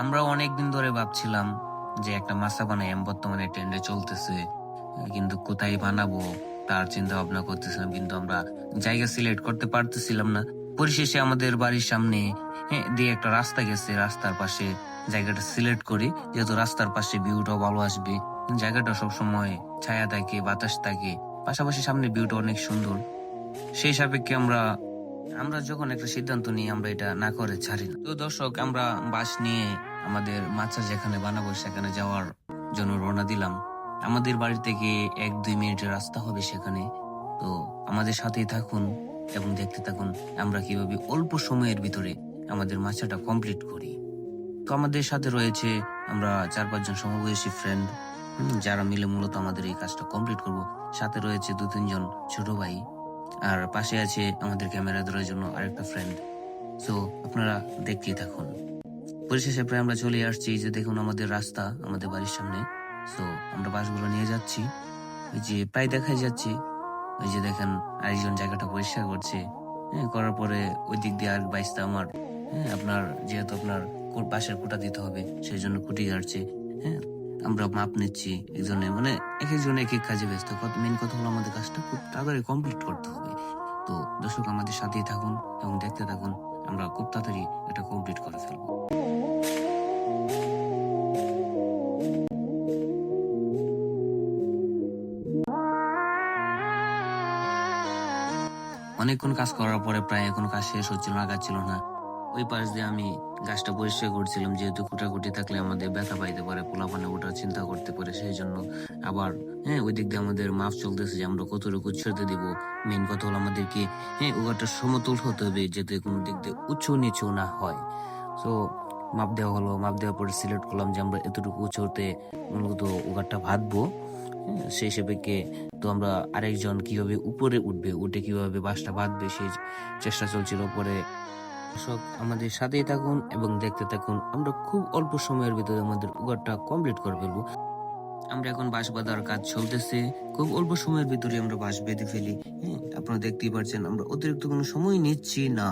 আমরা অনেকদিন ধরে ভাবছিলাম যে একটা মাসা বানাই বর্তমানে ট্রেন্ডে চলতেছে, কিন্তু কোথায় বানাবো তার চিন্তা ভাবনা করতেছিলাম, কিন্তু আমরা জায়গা সিলেক্ট করতে পারতেছিলাম না। পরিশেষে আমাদের বাড়ির সামনে দিয়ে একটা রাস্তা গেছে, রাস্তার পাশে জায়গাটা সিলেক্ট করি, যেহেতু রাস্তার পাশে ভিউটাও ভালো আসবে। জায়গাটা সবসময় ছায়া থাকে, বাতাস থাকে, পাশাপাশি সামনে ভিউটা অনেক সুন্দর। সেই সাপেক্ষে আমরা আমরা যখন একটা সিদ্ধান্ত নিই আমরা এটা না করে ছাড়ি না। তো দর্শক, আমরা বাস নিয়ে আমাদের মাছা যেখানে বানাবো, সেখানে যাওয়ার জন্য রওনা দিলাম। আমাদের বাড়ি থেকে এক দুই মিনিটের রাস্তা হবে সেখানে। তো আমাদের সাথেই থাকুন এবং দেখতে থাকুন আমরা কীভাবে অল্প সময়ের ভিতরে আমাদের মাছাটা কমপ্লিট করি। তো আমাদের সাথে রয়েছে আমরা চার পাঁচজন সমবয়সী ফ্রেন্ড যারা মিলে মূলত আমাদের এই কাজটা কমপ্লিট করব। সাথে রয়েছে দু তিনজন ছোট ভাই। আর পাশে আছে আমাদের ক্যামেরা ধরার জন্য আরেকটা ফ্রেন্ড সো আপনারা দেখতেই থাকুন। পরিশেষে প্রায় আমরা চলে আসছি, যে দেখুন আমাদের রাস্তা, আমাদের বাড়ির সামনে। সো আমরা বাসগুলো নিয়ে যাচ্ছি। ওই যে প্রায় দেখাই যাচ্ছে, ওই যে দেখেন আরেকজন জায়গাটা পরিষ্কার করছে। হ্যাঁ করার পরে ওই দিক দিয়ে আর বাইসটা আমার হ্যাঁ আপনার যেহেতু আপনার বাঁশের কোটা দিতে হবে, সেই জন্য কুটি কাটছে হ্যাঁ আমরা মাপ নিচ্ছি একজনে মানে এক একজনে এক এক কাজে ব্যস্ত। কত মেন কথা হলো আমাদের কাজটা খুব তাড়াতাড়ি কমপ্লিট করতে হবে। তো দর্শক, আমাদের সাথেই থাকুন এবং দেখতে থাকুন, আমরা খুব তাড়াতাড়ি এটা কমপ্লিট করে ফেলব। অনেকক্ষণ কাজ করার পরে প্রায় এখন কাজ শেষ হচ্ছিল না কাজ ছিল না। ওই পাশ দিয়ে আমি গাছটা পরিষ্কার করছিলাম যেহেতু কুটাকুটি থাকলে আমাদের ব্যথা পাইতে পারে পোলাপানে ওঠার চিন্তা করতে পারে সেই জন্য আবার হ্যাঁ ওই দিক দিয়ে আমাদের মাপ চলতেছে যে আমরা কতটুকু ছেড়ে দিব। মেন কথা হলো আমাদেরকে হ্যাঁ ওগাটা সমতুল হতে হবে যাতে কোনো দিক দিয়ে উঁচু নিচু না হয়। তো মাপ দেওয়া হলো মাপ দেওয়ার পরে সিলেক্ট করলাম যে আমরা এতটুকু উঁচুতে মূলত ওগারটা ভাতবো। হ্যাঁ, সেই হিসেবে কে তো আমরা আরেকজন কীভাবে উপরে উঠবে উঠে কীভাবে বাসটা বাঁধবে সেই চেষ্টা চলছিল। পরে দর্শক, আমাদের সাথেই থাকুন এবং দেখতে থাকুন। আমরা খুব অল্প সময়ের ভিতরে আমাদের উগারটা কমপ্লিট করে ফেলব। আমরা এখন বাঁশ বাঁধার কাজ চলতেছে। খুব অল্প সময়ের ভিতরে আমরা বাঁশ বেঁধে ফেলি। হ্যাঁ আপনারা দেখতেই পাচ্ছেন আমরা অতিরিক্ত কোনো সময় নিচ্ছি না।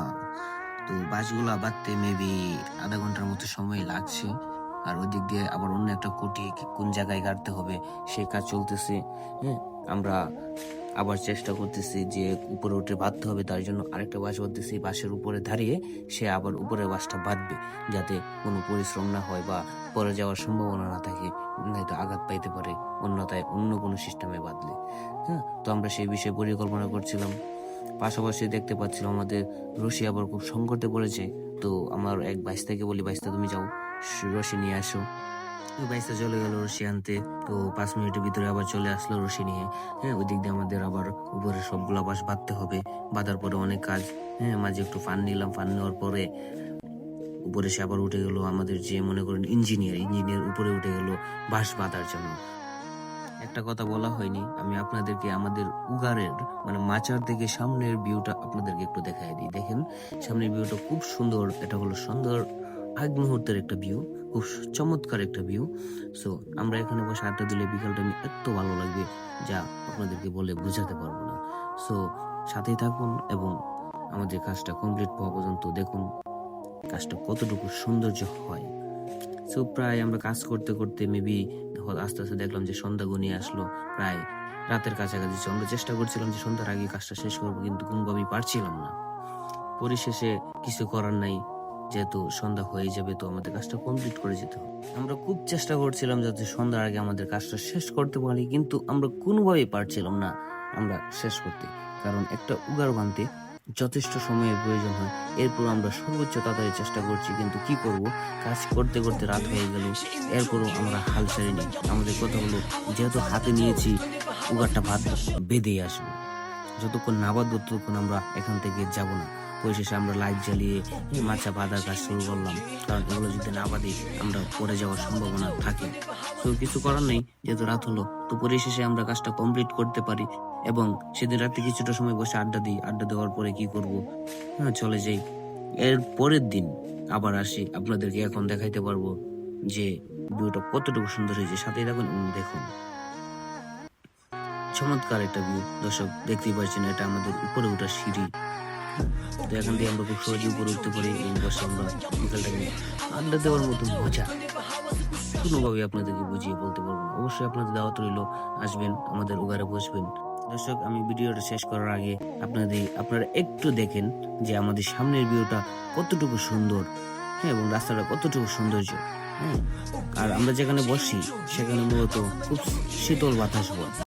তো বাঁশগুলা বাঁধতে মেবি আধা ঘণ্টার মতো সময় লাগছে। আর ওই দিক দিয়ে আবার অন্য একটা কুটি কোন জায়গায় গাড়তে হবে সেই কাজ চলতেছে। হ্যাঁ আমরা আবার চেষ্টা করতেছি যে উপরে উঠে বাঁধতে হবে, তার জন্য আরেকটা বাঁশ বাঁধতেছি। বাঁশের উপরে দাঁড়িয়ে সে আবার উপরে বাঁশটা বাঁধবে, যাতে কোনো পরিশ্রম না হয় বা পরে যাওয়ার সম্ভাবনা না থাকে নয়তো আঘাত পাইতে পারে অন্যতায় অন্য কোনো সিস্টেমে বাঁধলে। হ্যাঁ তো আমরা সেই বিষয়ে পরিকল্পনা করছিলাম। পাশাপাশি দেখতে পাচ্ছিলাম আমাদের রশি আবার খুব সংকটে পড়েছে। তো আমার এক বাইশ থেকে বলি, বাইশটা তুমি যাও, রশি নিয়ে আসো। বাইশটা চলে গেল রশি আনতে। তো পাঁচ মিনিটের ভিতরে আবার চলে আসলো রশি নিয়ে। হ্যাঁ ওই দিক দিয়ে আমাদের আবার উপরে সবগুলা বাস বাঁধতে হবে। বাঁধার পরে অনেক কাজ। হ্যাঁ মাঝে একটু ফান নিলাম, ফান নেওয়ার পরে উপরে সে আবার উঠে গেল আমাদের যে মনে করেন ইঞ্জিনিয়ার। ইঞ্জিনিয়ার উপরে উঠে গেল বাঁশ বাঁধার জন্য। একটা কথা বলা হয়নি, আমি আপনাদেরকে আমাদের উগারের মানে মাচার থেকে সামনের ভিউটা আপনাদেরকে একটু দেখাই দিই। দেখেন, সামনের ভিউটা খুব সুন্দর, এটা হলো সুন্দর আগ মুহূর্তের একটা ভিউ খুব চমৎকার একটা ভিউ সো আমরা এখানে বসে আড্ডা দিলে বিকালটা আমি এত ভালো লাগবে, যা আপনাদেরকে বলে বোঝাতে পারব না। সো সাথেই থাকুন এবং আমাদের কাজটা কমপ্লিট হওয়া পর্যন্ত দেখুন কাজটা কতটুকু সৌন্দর্য হয়। সো প্রায় আমরা কাজ করতে করতে মেবি আস্তে আস্তে দেখলাম যে সন্ধ্যা গনিয়ে আসলো, প্রায় রাতের কাছাকাছি। আমরা চেষ্টা করছিলাম যে সন্ধ্যার আগে কাজটা শেষ করব, কিন্তু কোনোভাবেই পারছিলাম না। পরিশেষে কিছু করার নাই যেহেতু সন্ধ্যা হয়ে যাবে, তো আমাদের কাজটা কমপ্লিট করে যেতে হবে। আমরা খুব চেষ্টা করছিলাম যাতে সন্ধ্যার আগে আমাদের কাজটা শেষ করতে পারি, কিন্তু আমরা কোনোভাবেই পারছিলাম না আমরা শেষ করতে। কারণ একটা উগার বানতে যথেষ্ট সময়ের প্রয়োজন হয়। এরপর আমরা সর্বোচ্চ তাড়াতাড়ি চেষ্টা করছি, কিন্তু কি করব? কাজ করতে করতে রাত হয়ে গেল। এরপরও আমরা হাল ছাড়িনি। আমাদের কথা হলো, যেহেতু হাতে নিয়েছি উগারটা ভাত, বেঁধেই আসব। যতক্ষণ না বাঁধবো, ততক্ষণ আমরা এখান থেকে যাব না। পরিশেষে আমরা লাইট জ্বালিয়ে মাছা বাঁধার কাজ শুরু করলাম। কারণ এগুলো যদি না বাঁধি আমরা পড়ে যাওয়ার সম্ভাবনা থাকে। তো কিছু করার নেই, যেহেতু রাত হলো, তো পরিশেষে আমরা কাজটা কমপ্লিট করতে পারি এবং সেদিন রাতে কিছুটা সময় বসে আড্ডা দিই। আড্ডা দেওয়ার পরে কি করব? হ্যাঁ চলে যাই। এর পরের দিন আবার আসি। আপনাদেরকে এখন দেখাইতে পারব যে ভিউটা কতটুকু সুন্দর হয়েছে। সাথে থাকুন দেখুন। চমৎকার একটা ভিউ দর্শক, দেখতেই পাচ্ছেন, এটা আমাদের উপরে ওঠা সিঁড়ি। তো এখান থেকে আমরা খুব সহজে উপরে উঠতে পারি আমরা বিকালটাকে আড্ডা দেওয়ার মতো আপনাদেরকে বুঝিয়ে বলতে পারব। অবশ্যই আপনাদের দাওয়াত রইল, আসবেন, আমাদের উগারে বসবেন। দর্শক, আমি ভিডিওটা শেষ করার আগে আপনাদের, আপনারা একটু দেখেন যে আমাদের সামনের ভিউটা কতটুকু সুন্দর হ্যাঁ এবং রাস্তাটা কতটুকু সৌন্দর্য হ্যাঁ। আর আমরা যেখানে বসি, সেখানে মূলত খুব শীতল বাতাস বয়।